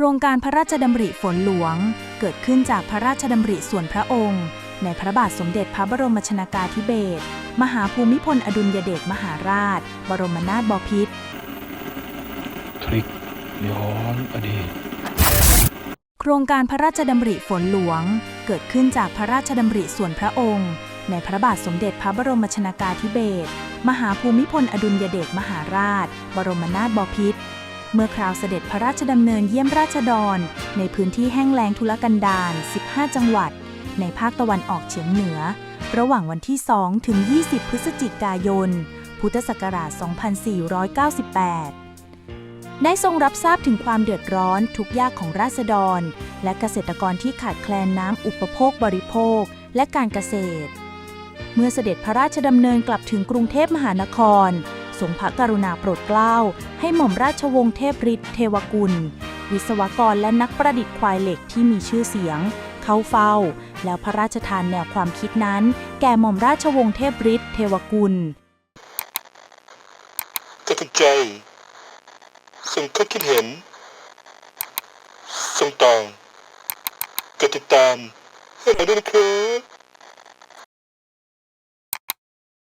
โครงการพระราชดำริฝนหลวง เกิดขึ้นจากพระราชดำริส่วนพระองค์ ในพระบาทสมเด็จพระบรมชนากาธิเบศรมหาภูมิพลอดุลยเดชมหาราช บรมนาถบพิตรทริกย้อนอดีตโครงการพระราชดำริฝนหลวง เกิดขึ้นจากพระราชดำริส่วนพระองค์ ในพระบาทสมเด็จพระบรมชนากาธิเบศรมหาภูมิพลอดุลยเดชมหาราช บรมนาถบพิตร เมื่อคราวเสด็จพระราชดำเนินเยี่ยมราษฎรในพื้นที่แห้งแล้งทุรกันดาร 15 จังหวัด ในภาคตะวันออกเฉียงเหนือ ระหว่างวันที่ 2 ถึง 20 พฤศจิกายน พุทธศักราช 2498 ได้ทรงรับทราบถึงความเดือดร้อนทุกยากของราษฎร และเกษตรกรที่ขาดแคลนน้ำอุปโภคบริโภค และการเกษตร เมื่อเสด็จพระราชดำเนินกลับถึงกรุงเทพมหานคร ทรงพระกรุณาโปรดเกล้า ให้หม่อมราชวงศ์เทพฤทธิ์เทวกุล วิศวกรและนักประดิษฐ์ควายเหล็กที่มีชื่อเสียง เข้าเฝ้า แล้วพระราชทานแนวความคิดนั้น แก่หม่อมราชวงศ์เทพฤทธิ์เทวกุลตัดสินใจส่งข้อคิดเห็นส่งต่อกดติดตามให้เราด้วยนะครับ